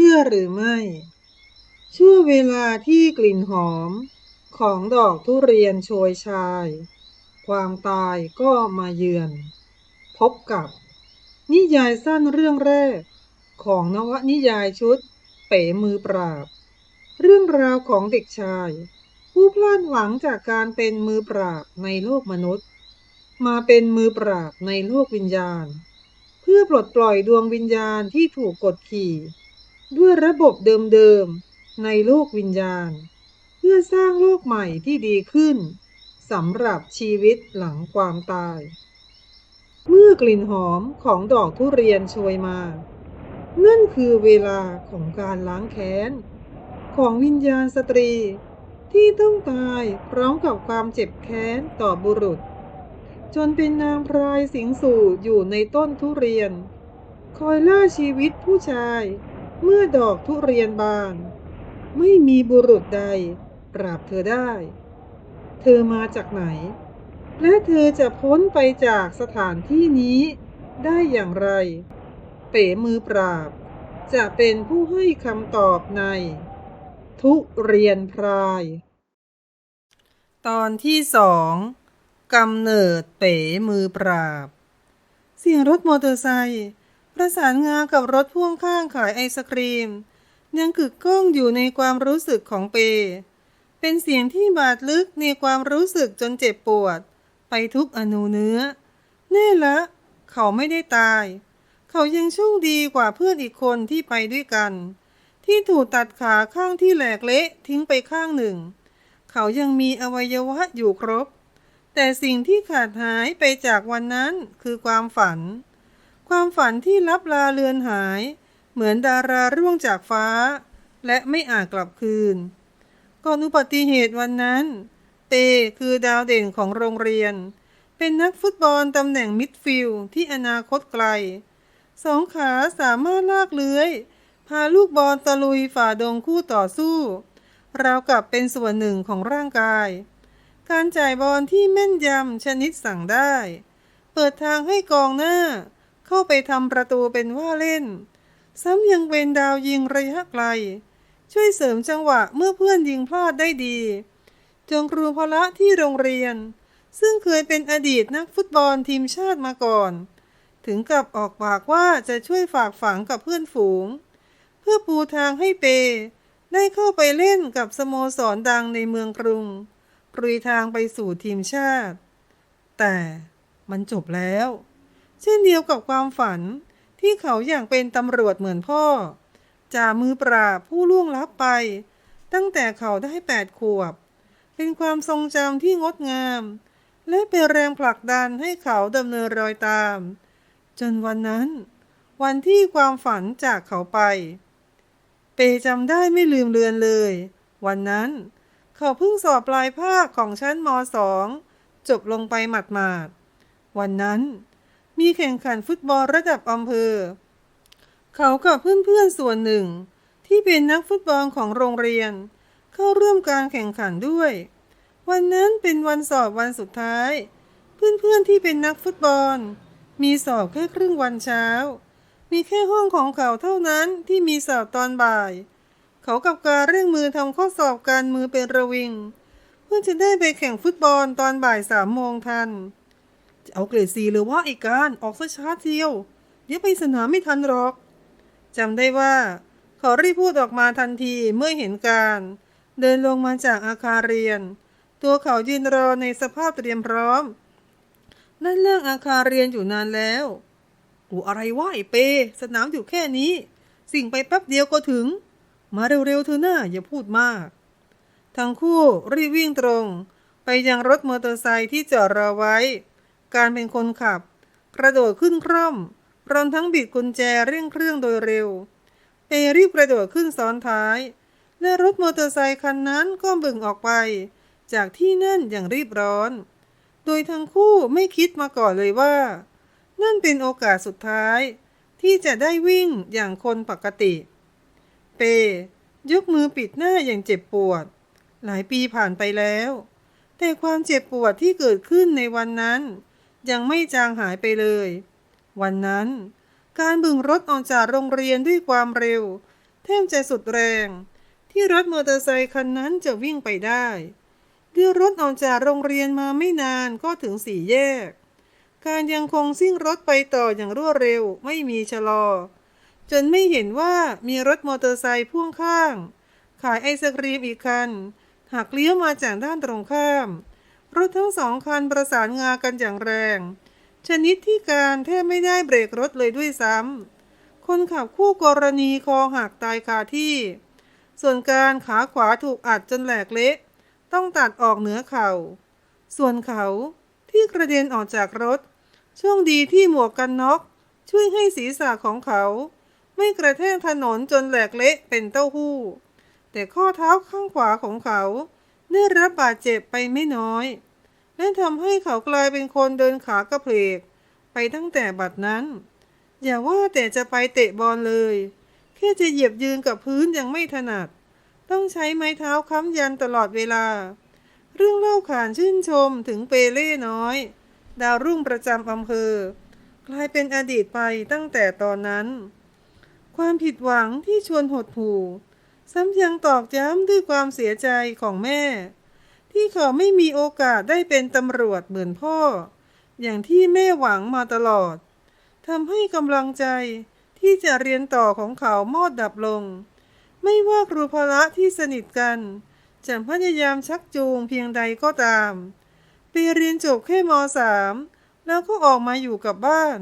ชื่อหรือไม่ ช่วงเวลาที่กลิ่นหอมของดอกทุเรียนโชยชาย ความตายก็มาเยือน พบกับ นิยายสั้นเรื่องแรก ของนวนิยายชุด เป๋มือปราบ เรื่องราวของเด็กชาย ผู้พลาดหวังจากการเป็นมือปราบในโลกมนุษย์ มาเป็นมือปราบในโลกวิญญาณ เพื่อปลดปล่อยดวงวิญญาณที่ถูกกดขี่ ด้วยระบบเดิมๆ ในโลกวิญญาณ เพื่อสร้างโลกใหม่ที่ดีขึ้นสำหรับชีวิตหลังความตาย เมื่อกลิ่นหอมของดอกทุเรียนโชยมา นั่นคือเวลาของการล้างแค้น ของวิญญาณสตรีที่ต้องตายพร้อมกับความเจ็บแค้นต่อบุรุษ จนเป็นนางพรายสิงสู่อยู่ในต้นทุเรียน คอยล่าชีวิตผู้ชาย เมื่อดอกทุเรียนบาน ไม่มีบุรุษใดปราบเธอได้ เธอมาจากไหน และเธอจะพ้นไปจากสถานที่นี้ได้อย่างไร เป๋มือปราบ จะเป็นผู้ให้คำตอบใน ทุเรียนพราย ตอนที่สองกำเนิดเป๋มือปราบ เสียงรถมอเตอร์ไซค์ ประสานงากับรถพ่วงข้างขายไอศครีม ยังกึกก้องอยู่ในความรู้สึกของเป เป็นเสียงที่บาดลึกในความรู้สึกจนเจ็บปวด ไปทุกอนูเนื้อ แน่ละ เขาไม่ได้ตาย เขายังโชคดีกว่าเพื่อนอีกคนที่ไปด้วยกัน ที่ถูกตัดขาข้างที่แหลกเละทิ้งไปข้างหนึ่ง เขายังมีอวัยวะอยู่ครบ แต่สิ่งที่ขาดหายไปจากวันนั้นคือความฝัน ความฝันที่ลับลาเลือนหาย เหมือนดาราร่วงจากฟ้า และไม่อาจกลับคืน ก่อนอุบัติเหตุวันนั้น เตคือดาวเด่นของโรงเรียน เป็นนักฟุตบอลตำแหน่งมิดฟิลด์ที่อนาคตไกล สองขาสามารถลากเลื้อย พาลูกบอลตะลุยฝ่าดงคู่ต่อสู้ ราวกับเป็นส่วนหนึ่งของร่างกาย การจ่ายบอลที่แม่นยำชนิดสั่งได้ เปิดทางให้กองหน้า เข้าไปทำประตูเป็นว่าเล่น ซ้ำยังเป็นดาวยิงระยะไกล ช่วยเสริมจังหวะเมื่อเพื่อนยิงพลาดได้ดี จงครูพละที่โรงเรียน ซึ่งเคยเป็นอดีตนักฟุตบอลทีมชาติมาก่อน ถึงกับออกปากว่าจะช่วยฝากฝังกับเพื่อนฝูง เพื่อปูทางให้เป ได้เข้าไปเล่นกับสโมสรดังในเมืองกรุงปรุยทางไปสู่ทีมชาติ แต่มันจบแล้ว ช่นเดียวกับความฝันที่เขาอยากเป็นตำรวจเหมือนพ่อจ่ามือปราบผู้ล่วงลับไป ตั้งแต่เขาได้แปดขวบ เป็นความทรงจำที่งดงาม และเป็นแรงผลักดันให้เขาดำเนินรอยตาม จนวันนั้น วันที่ความฝันจากเขาไป เปจำได้ไม่ลืมเลือนเลย วันนั้น เขาเพิ่งสอบปลายภาคของชั้นมสองจบลงไปหมาดๆวันนั้น มีแข่งขันฟุตบอลระดับอำเภอ เขากับเพื่อนๆส่วนหนึ่ง ที่เป็นนักฟุตบอลของโรงเรียน เข้าร่วมการแข่งขันด้วย วันนั้นเป็นวันสอบวันสุดท้าย เพื่อนๆที่เป็นนักฟุตบอล มีสอบแค่ครึ่งวันเช้า มีแค่ห้องของเขาเท่านั้นที่มีสอบตอนบ่าย เขากับการเร่งมือทำข้อสอบการมือเป็นระวิง เพื่อจะได้ไปแข่งฟุตบอลตอนบ่ายสามโมงทัน เอาเกรดซีหรือว่าอีกการออกซะช้าเทียว เดี๋ยวไปสนามไม่ทันหรอกจำได้ว่า เขารีบพูดออกมาทันทีเมื่อเห็นการ เดินลงมาจากอาคารเรียน ตัวเขายืนรอในสภาพเตรียมพร้อม นั่นเรื่องอาคารเรียนอยู่นานแล้วอูอะไรวะไอเป สนามอยู่แค่นี้ สิ่งไปแป๊บเดียวก็ถึง มาเร็วๆเธอหน้าอย่าพูดมาก ทั้งคู่รีบวิ่งตรง ไปยังรถมอเตอร์ไซค์ที่จอดรอไว้ การเป็นคนขับ กระโดดขึ้นคร่อมพร้อมทั้งบิดกุญแจเร่งเครื่องโดยเร็ว เปรีบกระโดดขึ้นซ้อนท้าย และรถมอเตอร์ไซคันนั้นก็บึ่งออกไป จากที่นั่นอย่างรีบร้อน โดยทั้งคู่ไม่คิดมาก่อนเลยว่า นั่นเป็นโอกาสสุดท้าย ที่จะได้วิ่งอย่างคนปกติ เป ยกมือปิดหน้าอย่างเจ็บปวด หลายปีผ่านไปแล้ว แต่ความเจ็บปวดที่เกิดขึ้นในวันนั้น ยังไม่จางหายไปเลย วันนั้น การบึงรถออกจากโรงเรียนด้วยความเร็วแทบจะสุดแรง ที่รถมอเตอร์ไซคันนั้นจะวิ่งไปได้เมื่อรถออกจากโรงเรียนมาไม่นานก็ถึงสี่แยก การยังคงซิ่งรถไปต่ออย่างรวดเร็วไม่มีชะลอ จนไม่เห็นว่ามีรถมอเตอร์ไซค์พ่วงข้าง ขายไอศครีมอีกคันหักเลี้ยวมาจากด้านตรงข้าม รถทั้งสองคันประสานงากันอย่างแรง ชนิดที่การแทบไม่ได้เบรกรถเลยด้วยซ้ำ คนขับคู่กรณีคอหักตายคาที่ ส่วนการขาขวาถูกอัดจนแหลกเละต้องตัดออกเหนือเขา่า ส่วนเขาที่กระเด็นออกจากรถ ช่วงดีที่หมวกกันน็อกช่วยให้ศีรษะของเขา ไม่กระแทกถนนจนแหลกเละเป็นเต้าหู้ แต่ข้อเท้าข้างขวาของเขา ได้รับบาดเจ็บไปไม่น้อย และทำให้เขากลายเป็นคนเดินขากระเพลก ไปตั้งแต่บัดนั้น อย่าว่าแต่จะไปเตะบอลเลย แค่จะเหยียบยืนกับพื้นยังไม่ถนัด ต้องใช้ไม้เท้าค้ำยันตลอดเวลา เรื่องเล่าขานชื่นชมถึงเปเล่น้อย ดาวรุ่งประจำอำเภอ กลายเป็นอดีตไปตั้งแต่ตอนนั้น ความผิดหวังที่ชวนหดหู่ ซ้ำยังตอกย้ำด้วยความเสียใจของแม่ ที่เขาไม่มีโอกาสได้เป็นตำรวจเหมือนพ่อ อย่างที่แม่หวังมาตลอดทำให้กำลังใจที่จะเรียนต่อของเขามอดดับลง ไม่ว่าครูพละที่สนิทกันจะพยายามชักจูงเพียงใดก็ตามไปเรียนจบแค่มสามแล้วก็ออกมาอยู่กับบ้าน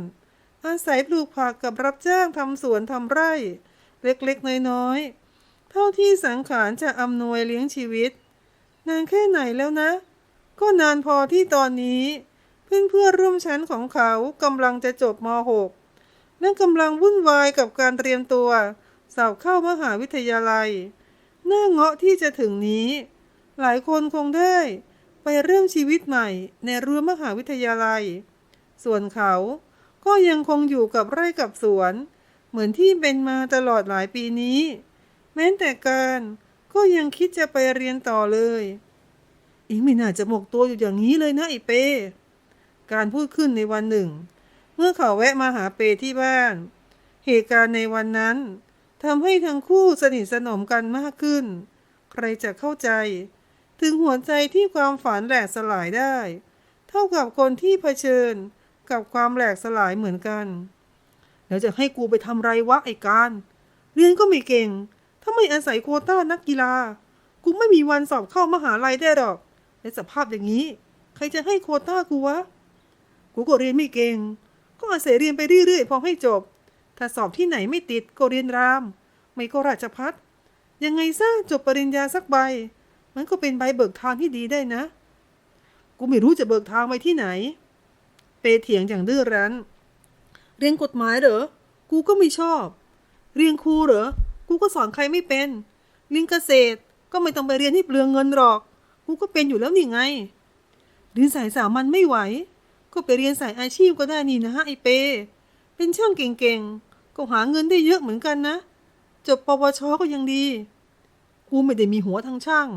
อาศัยปลูกผักกับรับจ้างทำสวนทำไร่ เล็กๆน้อยๆ เท่าที่สังขารจะอำนวยเลี้ยงชีวิต นานแค่ไหนแล้วนะ ก็นานพอที่ตอนนี้ เพื่อนเพื่อร่วมชั้นของเขากำลังจะจบม .6 และกำลังวุ่นวายกับการเตรียมตัวสอบเข้ามหาวิทยาลัย หน้าเงาะที่จะถึงนี้ หลายคนคงได้ไปเริ่มชีวิตใหม่ในรั้วมหาวิทยาลัย ส่วนเขาก็ยังคงอยู่กับไร่กับสวน เหมือนที่เป็นมาตลอดหลายปีนี้ แม้แต่การก็ยังคิดจะไปเรียนต่อเลย อิงไม่น่าจะหมกตัวอยู่อย่างนี้เลยนะไอเป้ การพูดขึ้นในวันหนึ่ง เมื่อเขาแวะมาหาเปที่บ้าน เหตุการณ์ในวันนั้นทำให้ทั้งคู่สนิทสนมกันมากขึ้น ใครจะเข้าใจ ถึงหัวใจที่ความฝันแหลกสลายได้ เท่ากับคนที่เผชิญกับความแหลกสลายเหมือนกัน แล้วจะให้กูไปทำไรวะไอ้การ เรียนก็ไม่เก่ง ถ้าไม่อาศัยโควต้านักกีฬา กูไม่มีวันสอบเข้ามหาลัยได้หรอก ในสภาพอย่างนี้ ใครจะให้โควต้ากูวะ กูก็เรียนไม่เก่ง ก็อาศัยเรียนไปเรื่อยๆ พอให้จบ ถ้าสอบที่ไหนไม่ติดก็เรียนราม ไม่ก็ราชพัฒยังไงซะจบปริญญาสักใบ มันก็เป็นใบเบิกทางที่ดีได้นะ กูไม่รู้จะเบิกทางไปที่ไหน เปเถียงอย่างดื้อรั้น เรียนกฎหมายเหรอ กูก็ไม่ชอบ เรียนครูเหรอ กูก็สอนใครไม่เป็นเรียนเกษตรก็ไม่ต้องไปเรียนที่เปลืองเงินหรอก กูก็เป็นอยู่แล้วนี่ไงเรียนสายสามัญไม่ไหว ก็ไปเรียนสายอาชีพก็ได้นี่นะไอเป เป็นช่างเก่งๆ ก็หาเงินได้เยอะเหมือนกันนะ จบปวชก็ยังดี กูไม่ได้มีหัวทางช่าง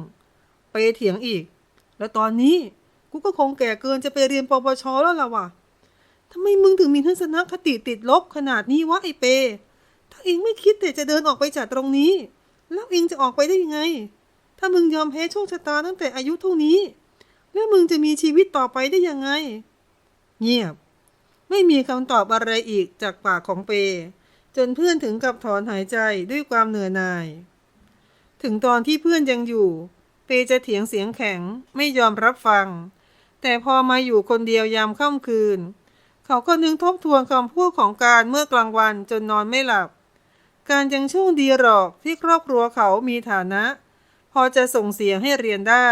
ไปเถียงอีก แล้วตอนนี้กูก็คงแก่เกินจะไปเรียนปวชแล้วล่ะวะทำไมมึงถึงมีทัศนคติติดลบขนาดนี้วะไอเป ถ้าเองไม่คิดแต่จะเดินออกไปจากตรงนี้ แล้วเองจะออกไปได้ยังไง ถ้ามึงยอมแพ้โชคชะตาตั้งแต่อายุเท่านี้ แล้วมึงจะมีชีวิตต่อไปได้ยังไง เงียบ ไม่มีคำตอบอะไรอีกจากปากของเป จนเพื่อนถึงกับถอนหายใจด้วยความเหนื่อยหน่าย ถึงตอนที่เพื่อนยังอยู่ เปจะเถียงเสียงแข็งไม่ยอมรับฟัง แต่พอมาอยู่คนเดียวยามค่ำคืน เขาก็นึกทบทวนคำพูดของการเมื่อกลางวันจนนอนไม่หลับ การยังโชคดีหรอกที่ครอบครัวเขามีฐานะ พอจะส่งเสียงให้เรียนได้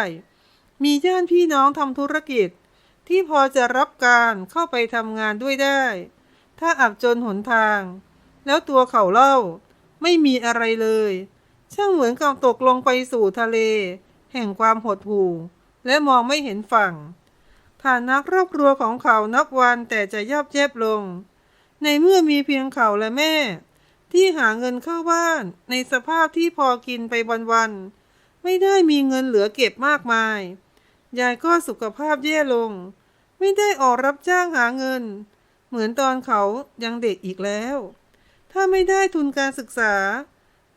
มีญาติพี่น้องทำธุรกิจ ที่พอจะรับการเข้าไปทำงานด้วยได้ ถ้าอับจนหนทาง แล้วตัวเขาเล่า ไม่มีอะไรเลย ช่างเหมือนกับตกลงไปสู่ทะเล แห่งความหดหู่ และมองไม่เห็นฝั่งฐานะครอบครัวของเขานับวันแต่จะยับเย็บลง ในเมื่อมีเพียงเขาและแม่ ที่หาเงินเข้าบ้าน ในสภาพที่พอกินไปวันๆไม่ได้มีเงินเหลือเก็บมากมาย ยายก็สุขภาพแย่ลง ไม่ได้ออกรับจ้างหาเงิน เหมือนตอนเขายังเด็กอีกแล้ว ถ้าไม่ได้ทุนการศึกษา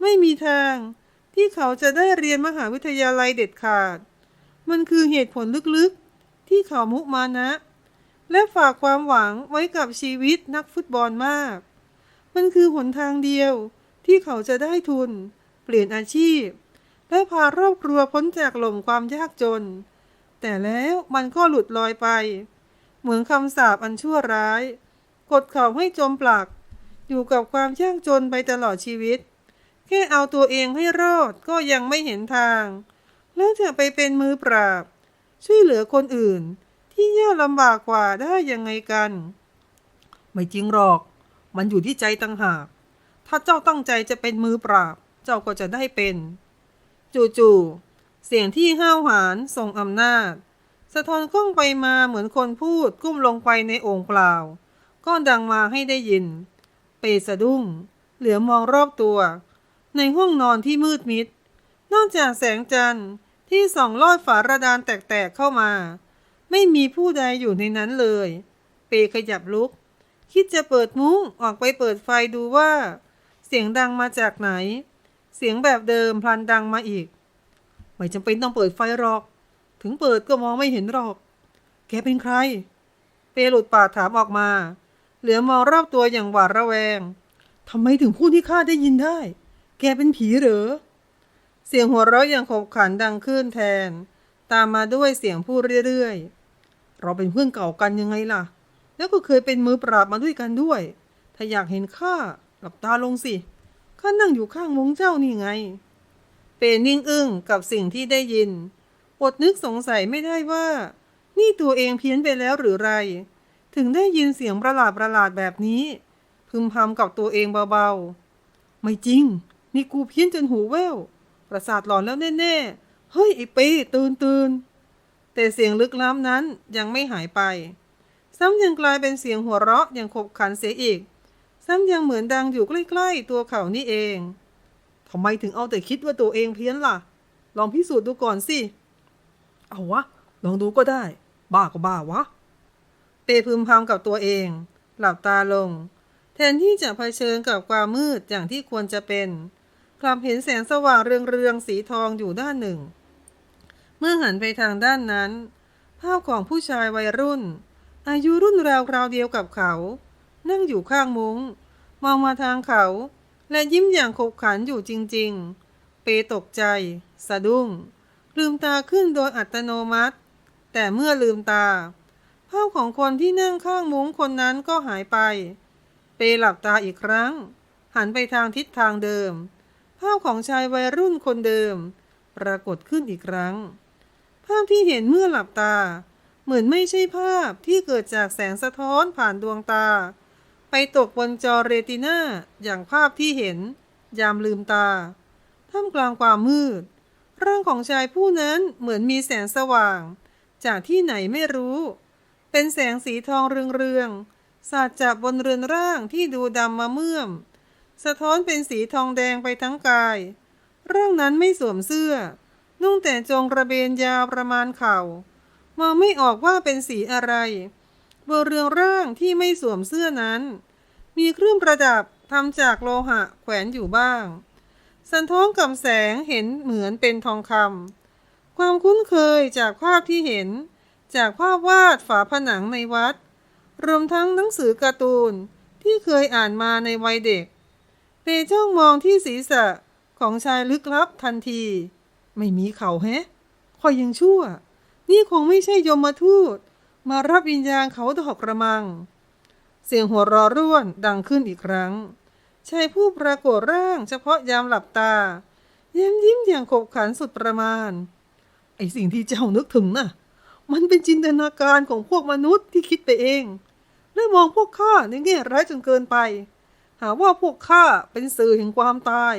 ไม่มีทางที่เขาจะได้เรียนมหาวิทยาลัยเด็ดขาด มันคือเหตุผลลึกๆ ที่เขามุมานะ และฝากความหวังไว้กับชีวิตนักฟุตบอลมาก มันคือหนทางเดียวที่เขาจะได้ทุน เปลี่ยนอาชีพ และพาครอบครัวพ้นจากหล่มความยากจน แต่แล้วมันก็หลุดลอยไป เหมือนคำสาปอันชั่วร้าย กดเขาให้จมปลัก อยู่กับความยากจนไปตลอดชีวิต แค่เอาตัวเองให้รอดก็ยังไม่เห็นทาง แล้วจะไปเป็นมือปราบ ช่วยเหลือคนอื่นที่ยากลำบากกว่าได้ยังไงกัน ไม่จริงหรอก มันอยู่ที่ใจต่างหาก ถ้าเจ้าตั้งใจจะเป็นมือปราบ เจ้าก็จะได้เป็น จู่ๆเสียงที่ห้าวหาญทรงอำนาจ สะท้อนกล้องไปมาเหมือนคนพูดก้มลงไปในโอ่งเปล่า ก็ดังมาให้ได้ยิน เปสะดุ้ง เหลือมองรอบตัว ในห้องนอนที่มืดมิด นอกจากแสงจันทร์ที่ส่องลอดฝาระดานแตกๆเข้ามา ไม่มีผู้ใดอยู่ในนั้นเลย เปขยับลุก คิดจะเปิดมุ้งออกไปเปิดไฟดูว่า เสียงดังมาจากไหน เสียงแบบเดิมพลันดังมาอีก ไม่จำเป็นต้องเปิดไฟหรอก ถึงเปิดก็มองไม่เห็นหรอก แกเป็นใคร เปหลุดปากถามออกมา เหลือมองรอบตัวอย่างหวาดระแวงทำไมถึงพูดที่ข้าได้ยินได้ แกเป็นผีเหรอ เสียงหัวเราะอย่างขบขันดังขึ้นแทน ตามมาด้วยเสียงพูดเรื่อยๆ เราเป็นเพื่อนเก่ากันยังไงล่ะ แล้วก็เคยเป็นมือปราบมาด้วยกันด้วย ถ้าอยากเห็นข้าหลับตาลงสิข้านั่งอยู่ข้างมงเจ้านี่ไง เปนิ่งอึ้งกับสิ่งที่ได้ยิน อดนึกสงสัยไม่ได้ว่า นี่ตัวเองเพี้ยนไปแล้วหรือไร ถึงได้ยินเสียงประหลาดประหลาดแบบนี้ พึมพำกับตัวเองเบาๆ ไม่จริง นี่กูเพี้ยนจนหูแว่ว ประสาทหลอนแล้วแน่ๆ เฮ้ยไอ้ป้ตื่นตื่นแต่เสียงลึกล้ำนั้นยังไม่หายไป ซ้ำยังกลายเป็นเสียงหัวเราะอย่างขบขันเสียอีก ซ้ำยังเหมือนดังอยู่ใกล้ๆตัวเขานี่เองทำไมถึงเอาแต่คิดว่าตัวเองเพี้ยนล่ะ ลองพิสูจน์ดูก่อนสิ เอาวะ ลองดูก็ได้ บ้าก็บ้าวะ เปพึมพำกับตัวเอง หลับตาลง แทนที่จะเผชิญกับความมืดอย่างที่ควรจะเป็น กลับเห็นแสงสว่างเรืองๆสีทองอยู่ด้านหนึ่ง เมื่อหันไปทางด้านนั้น ภาพของผู้ชายวัยรุ่น อายุรุ่นราวๆเดียวกับเขา นั่งอยู่ข้างมุง้ง มองมาทางเขา และยิ้มอย่างขบขันอยู่จริง ๆ เปตกใจ สะดุ้ง ลืมตาขึ้นโดยอัตโนมัติ แต่เมื่อลืมตา ภาพของคนที่นั่งข้างมุ้งคนนั้นก็หายไป เปหลับตาอีกครั้ง หันไปทางทิศทางเดิม ภาพของชายวัยรุ่นคนเดิม ปรากฏขึ้นอีกครั้ง ภาพที่เห็นเมื่อหลับตา เหมือนไม่ใช่ภาพที่เกิดจากแสงสะท้อนผ่านดวงตา ไปตกบนจอเรติน่าอย่างภาพที่เห็น ยามลืมตา ท่ามกลางความมืด ร่างของชายผู้นั้นเหมือนมีแสงสว่าง จากที่ไหนไม่รู้ เป็นแสงสีทองเรืองๆสาดจากบนเรือนร่างที่ดูดำมาเมื่อม สะท้อนเป็นสีทองแดงไปทั้งกาย ร่างนั้นไม่สวมเสื้อ นุ่งแต่จงกระเบนยาวประมาณเข่า มองไม่ออกว่าเป็นสีอะไรบนเรืองร่างที่ไม่สวมเสื้อนั้น มีเครื่องประดับทำจากโลหะแขวนอยู่บ้าง สันท้องกับแสงเห็นเหมือนเป็นทองคำความคุ้นเคยจากภาพที่เห็น จากภาพวาดฝาผนังในวัด รวมทั้งหนังสือการ์ตูนที่เคยอ่านมาในวัยเด็กเปจ้องมองที่ศีรษะของชายลึกลับทันที ไม่มีเขาแฮะคอยยังชั่ว นี่คงไม่ใช่ยมทูต มารับวิญญาณเขาดอกกระมัง เสียงหัวรอร่วนดังขึ้นอีกครั้งชายผู้ปรากฏร่างเฉพาะยามหลับตายิ้มยิ้มอย่างขบขันสุดประมาณ ไอสิ่งที่เจ้านึกถึงน่ะ มันเป็นจินตนาการของพวกมนุษย์ที่คิดไปเอง และมองพวกข้าในแง่ร้ายจนเกินไป หาว่าพวกข้าเป็นสื่อแห่งความตาย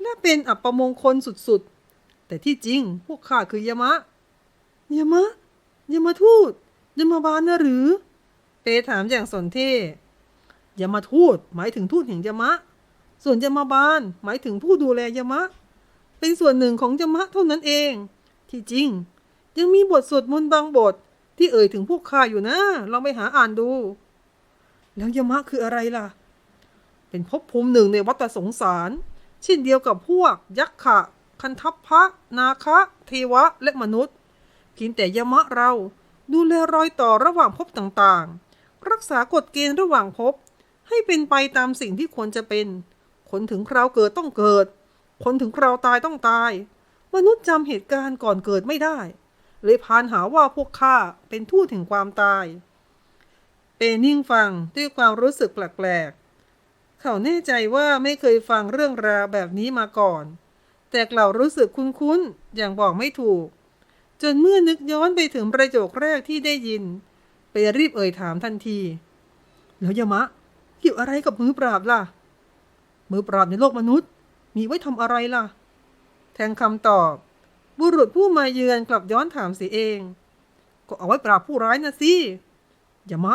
และเป็นอัปมงคลสุดๆ แต่ที่จริงพวกข้าคือยมะ ยามะยมทูตยมบาลนะหรือ เปถามอย่างสนเท่ยมทูตหมายถึงทูตแห่งยมะ ส่วนยมบาลหมายถึงผู้ดูแลยมะ เป็นส่วนหนึ่งของยมะเท่านั้นเอง ที่จริง ยังมีบทสวดมนต์บางบทที่เอ่ยถึงพวกข้าอยู่นะลองไปหาอ่านดู แล้วยมะคืออะไรล่ะ เป็นภพภูมิหนึ่งในวัฏสงสาร เช่นเดียวกับพวก ยักษ์ขะคันทัพพระนาคะ เทวะและมนุษย์ เพียงแต่ยมะเรา ดูแลรอยต่อระหว่างภพต่างๆ รักษากฎเกณฑ์ระหว่างภพให้เป็นไปตามสิ่งที่ควรจะเป็น คนถึงคราวเกิดต้องเกิด คนถึงคราวตายต้องตาย มนุษย์จำเหตุการณ์ก่อนเกิดไม่ได้ เลยพานหาว่าพวกข้าเป็นทูตถึงความตาย เปนิ่งฟังด้วยความรู้สึกแปลกๆ เขาแน่ใจว่าไม่เคยฟังเรื่องราวแบบนี้มาก่อน แต่กล่ารู้สึกคุ้นๆ อย่างบอกไม่ถูก จนเมื่อนึกย้อนไปถึงประโยคแรกที่ได้ยิน ไปรีบเอ่ยถามทันที แล้วยมะ เกี่ยวอะไรกับมือปราบล่ะ มือปราบในโลกมนุษย์ มีไว้ทำอะไรล่ะ แทนคำตอบ บุรุษผู้มาเยือนกลับย้อนถามเสียเอง ก็เอาไว้ปราบผู้ร้ายนะสิยมะ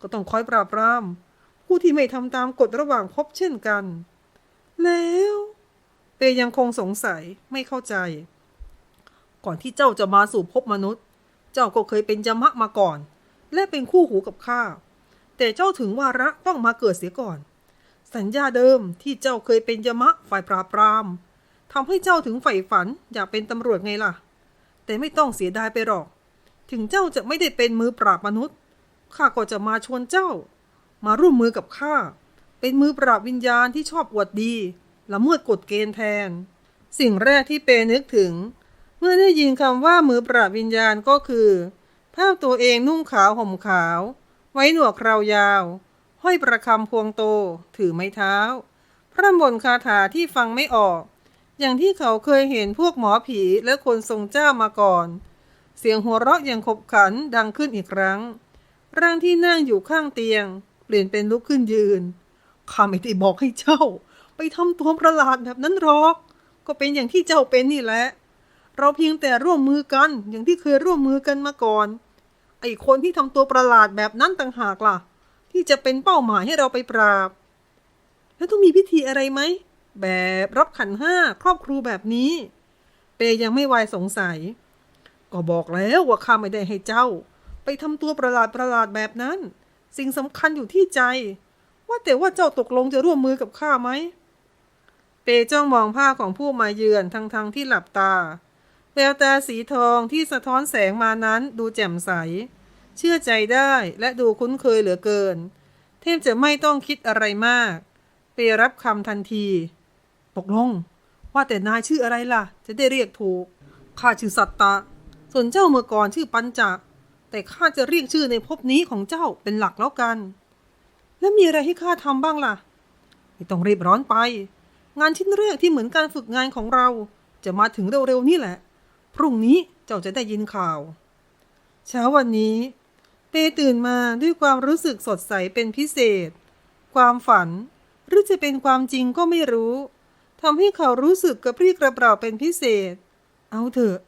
ก็ต้องคอยปราบปราม ผู้ที่ไม่ทำตามกฎระหว่างภพเช่นกัน แล้วเปยังคงสงสัยไม่เข้าใจ ก่อนที่เจ้าจะมาสู่ภพมนุษย์ เจ้าก็เคยเป็นยมะมาก่อน และเป็นคู่หูกับข้า แต่เจ้าถึงวาระต้องมาเกิดเสียก่อน สัญญาเดิมที่เจ้าเคยเป็นยมะฝ่ายปราบปรามทำให้เจ้าถึงใฝ่ฝันอยากเป็นตำรวจไงล่ะ แต่ไม่ต้องเสียดายไปหรอก ถึงเจ้าจะไม่ได้เป็นมือปราบมนุษย์ ข้าก็จะมาชวนเจ้า มาร่วมมือกับข้า เป็นมือปราบวิญญาณที่ชอบอวดดีละเมิดกฎเกณฑ์แทน สิ่งแรกที่เปนึกถึง เมื่อได้ยินคำว่ามือปราบวิญญาณก็คือ ภาพตัวเองนุ่งขาวห่มขาว ไว้หนวดคราวยาว ห้อยประคำพวงโต ถือไม้เท้า พระบนคาถาที่ฟังไม่ออก อย่างที่เขาเคยเห็นพวกหมอผีและคนทรงเจ้ามาก่อน เสียงหัวเราะอย่างขบขันดังขึ้นอีกครั้ง ร่างที่นั่งอยู่ข้างเตียง เปลี่ยนเป็นลุกขึ้นยืนข้าไม่ได้บอกให้เจ้า ไปทำตัวประหลาดแบบนั้นหรอก ก็เป็นอย่างที่เจ้าเป็นนี่แหละ เราเพียงแต่ร่วมมือกันอย่างที่เคยร่วมมือกันมาก่อน ไอ้คนที่ทำตัวประหลาดแบบนั้นต่างหากล่ะ ที่จะเป็นเป้าหมายให้เราไปปราบ แล้วต้องมีพิธีอะไรไหม แบบรับขันห้าครอบครูแบบนี้ เปยังไม่วายสงสัย ก็บอกแล้วว่าข้าไม่ได้ให้เจ้า ไปทำตัวประหลาดประหลาดแบบนั้น สิ่งสำคัญอยู่ที่ใจ ว่าแต่ว่าเจ้าตกลงจะร่วมมือกับข้าไหมเปจ้องมองผ้าของผู้มาเยือนทั้งๆทที่หลับตา แววตาสีทองที่สะท้อนแสงมานั้นดูแจ่มใส เชื่อใจได้และดูคุ้นเคยเหลือเกิน เทพจะไม่ต้องคิดอะไรมากเปรับคำทันทีตกลง ว่าแต่นายชื่ออะไรล่ะ จะได้เรียกถูก ข้าชื่อสัตตะ ส่วนเจ้าเมื่อก่อนชื่อปัญจักแต่ข้าจะเรียกชื่อในภพนี้ของเจ้าเป็นหลักแล้วกัน แล้วมีอะไรให้ข้าทำบ้างล่ะ ไม่ต้องรีบร้อนไป งานชิ้นแรกที่เหมือนการฝึกงานของเรา จะมาถึงเร็วๆนี่แหละ พรุ่งนี้เจ้าจะได้ยินข่าว เช้าวันนี้เปตื่นมาด้วยความรู้สึกสดใสเป็นพิเศษ ความฝันหรือจะเป็นความจริงก็ไม่รู้ทำให้เขารู้สึกกระปรี้กระเปร่าเป็นพิเศษ เอาเถอะ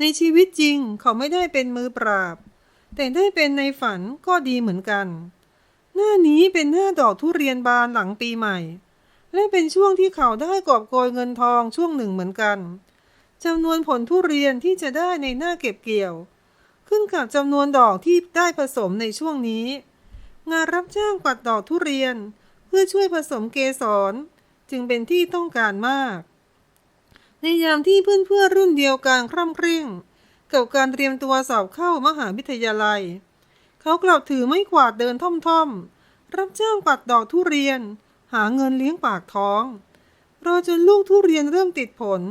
ในชีวิตจริงเขาไม่ได้เป็นมือปราบ แต่ได้เป็นในฝันก็ดีเหมือนกัน หน้านี้เป็นหน้าดอกทุเรียนบานหลังปีใหม่ และเป็นช่วงที่เขาได้กอบโกยเงินทองช่วงหนึ่งเหมือนกัน จำนวนผลทุเรียนที่จะได้ในหน้าเก็บเกี่ยว ขึ้นกับจำนวนดอกที่ได้ผสมในช่วงนี้ งานรับจ้างปัดดอกทุเรียน เพื่อช่วยผสมเกสร จึงเป็นที่ต้องการมาก ในยามที่เพื่อนๆรุ่นเดียวกันคร่ำเคร่งกับการเตรียมตัวสอบเข้ามหาวิทยาลัย เขากลับถือไม้กวาดเดินท่อมๆ รับจ้างปัดดอกทุเรียน หาเงินเลี้ยงปากท้อง รอจนลูกทุเรียนเริ่มติดผล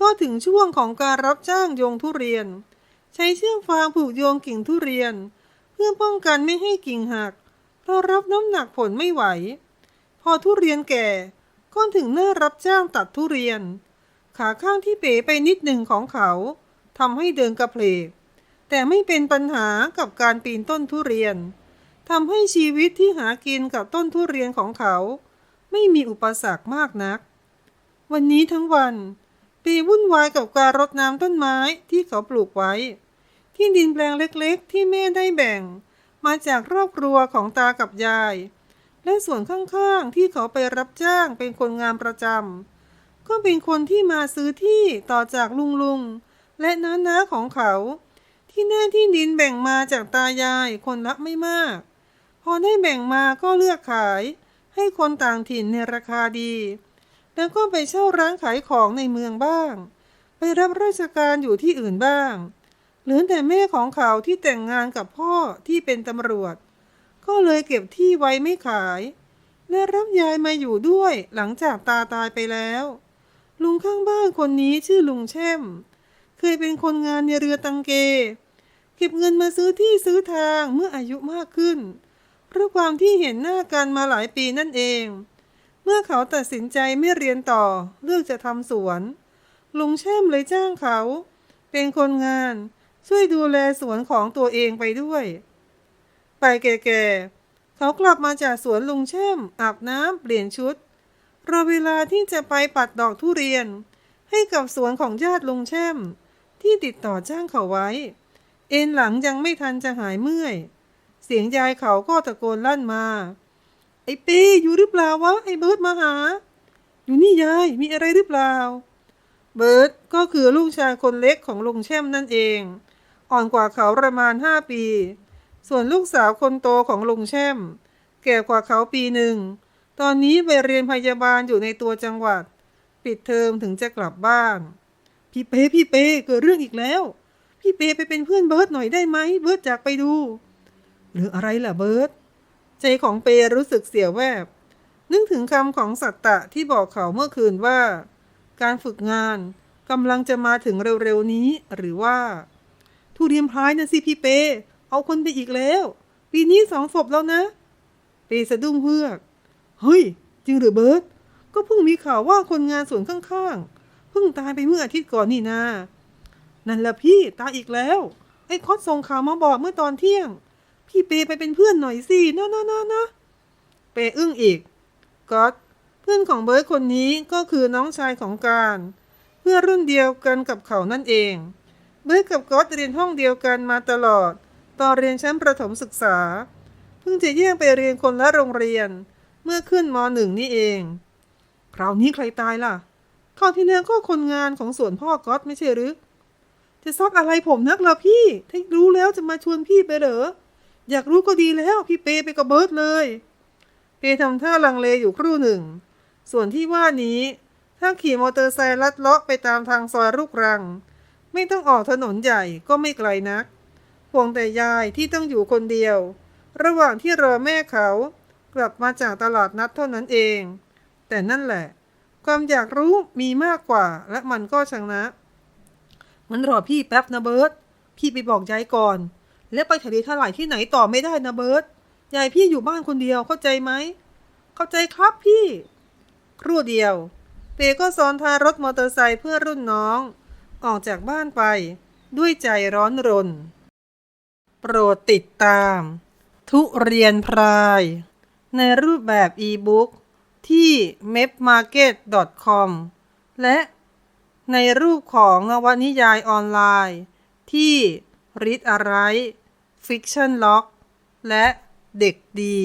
ก็ถึงช่วงของการรับจ้างโยงทุเรียน ใช้เชือกฟางผูกโยงกิ่งทุเรียน เพื่อป้องกันไม่ให้กิ่งหักเพราะรับน้ำหนักผลไม่ไหว พอทุเรียนแก่ก็ถึงหน้ารับจ้างตัดทุเรียน ขาข้างที่เป๋ไปนิดหนึ่งของเขาทำให้เดินกระเพลกแต่ไม่เป็นปัญหากับการปีนต้นทุเรียนทำให้ชีวิตที่หากินกับต้นทุเรียนของเขา ไม่มีอุปสรรคมากนัก วันนี้ทั้งวัน ปีวุ่นวายกับการรดน้ำต้นไม้ที่เขาปลูกไว้ ที่ดินแปลงเล็กๆ ที่แม่ได้แบ่ง มาจากครอบครัวของตากับยาย และส่วนข้างๆที่เขาไปรับจ้างเป็นคนงานประจำก็เป็นคนที่มาซื้อที่ต่อจากลุงลุงและน้าน้าๆของเขา ที่แน่ที่ดินแบ่งมาจากตายายคนละไม่มาก พอได้แบ่งมาก็เลือกขาย ให้คนต่างถิ่นในราคาดี แล้วก็ไปเช่าร้านขายของในเมืองบ้าง ไปรับราชการอยู่ที่อื่นบ้าง เหลือแต่แม่ของเขาที่แต่งงานกับพ่อที่เป็นตำรวจ ก็เลยเก็บที่ไว้ไม่ขาย และรับยายมาอยู่ด้วยหลังจากตาตายไปแล้ว ลุงข้างบ้านคนนี้ชื่อลุงแช่ม เคยเป็นคนงานในเรือตังเก เก็บเงินมาซื้อที่ซื้อทางเมื่ออายุมากขึ้น เพราะความที่เห็นหน้ากันมาหลายปีนั่นเอง เมื่อเขาตัดสินใจไม่เรียนต่อเลือกจะทำสวน ลุงแช่มเลยจ้างเขา เป็นคนงานช่วยดูแลสวนของตัวเองไปด้วย ไปแก่ๆเขากลับมาจากสวนลุงแช่มอาบน้ำเปลี่ยนชุดรอเวลาที่จะไปปัดดอกทุเรียน ให้กับสวนของญาติลุงแช่ม ที่ติดต่อจ้างเขาไว้ เอ็นหลังยังไม่ทันจะหายเมื่อย เสียงยายเขาก็ตะโกนลั่นมา ไอ้ปีอยู่หรือเปล่าวะไอ้เบิร์ดมาหา อยู่นี่ยายมีอะไรหรือเปล่า เบิร์ดก็คือลูกชายคนเล็กของลุงแช่มนั่นเอง อ่อนกว่าเขาประมาณห้าปี ส่วนลูกสาวคนโตของลุงแช่ม แก่กว่าเขาปีหนึ่ง ตอนนี้ไปเรียนพยาบาลอยู่ในตัวจังหวัด ปิดเทอมถึงจะกลับบ้าน พี่เป้พี่เป้เกิดเรื่องอีกแล้ว พี่เป้ไปเป็นเพื่อนเบิร์ดหน่อยได้ไหมเบิร์ดอยากไปดู หรืออะไรล่ะเบิร์ด ใจของเปรู้สึกเสียแวบ นึกถึงคำของสัตตะที่บอกเขาเมื่อคืนว่า การฝึกงานกำลังจะมาถึงเร็วๆนี้ หรือว่า ทุเรียนพายนะสิพี่เป เอาคนไปอีกแล้ว ปีนี้สองศพแล้วนะ เปสะดุ้งเฮือกเฮ้ย จริงหรือเบิร์ตก็เพิ่งมีข่าวว่าคนงานสวนข้างๆเพิ่งตายไปเมื่ออาทิตย์ก่อนนี่นานั่นแหละพี่ตายอีกแล้ว ไอ้คอสส่งข่าวมาบอกเมื่อตอนเที่ยง พี่เปไปเป็นเพื่อนหน่อยสินะนะนะนะเปอึ้งอีกก๊อตเพื่อนของเบิร์ตคนนี้ก็คือน้องชายของการ เพื่อรุ่นเดียวกันกับเขานั่นเอง เบิร์ตกับก๊อตเรียนห้องเดียวกันมาตลอด ตอนเรียนชั้นประถมศึกษา เพิ่งจะแยกไปเรียนคนละโรงเรียน เมื่อขึ้นมหนึ่งนี่เอง คราวนี้ใครตายล่ะคราวที่แล้วก็คนงานของสวนพ่อก๊อตไม่ใช่หรือจะซักอะไรผมนักล่ะพี่ ถ้ารู้แล้วจะมาชวนพี่ไปเหรอ อยากรู้ก็ดีแล้ว พี่เปไปกับเบิร์ตเลย เปทำท่าลังเลอยู่ครู่หนึ่ง ส่วนที่ว่านี้ ถ้าขี่มอเตอร์ไซค์ลัดเลาะไปตามทางซอยลูกรัง ไม่ต้องออกถนนใหญ่ก็ไม่ไกลนักห่วงแต่ยายที่ต้องอยู่คนเดียว ระหว่างที่รอแม่เขากลับมาจากตลาดนัดเท่านั้นเอง แต่นั่นแหละ ความอยากรู้มีมากกว่าและมันก็ชนะงั้นรอพี่แป๊บนะเบิร์ตพี่ไปบอกยายก่อน และไปทะเลทลายที่ไหนต่อไม่ได้นะเบิร์ตยายพี่อยู่บ้านคนเดียวเข้าใจไหม เข้าใจครับพี่ ครู่เดียว เปก็ซ้อนท้ายรถมอเตอร์ไซค์เพื่อรุ่นน้อง ออกจากบ้านไป ด้วยใจร้อนรน โปรดติดตาม ทุเรียนพราย ในรูปแบบอีบุ๊กที่ mepmarket.com และในรูปของนวนิยายออนไลน์ ที่ Read a ฟิคชั่นล็อก และเด็กดี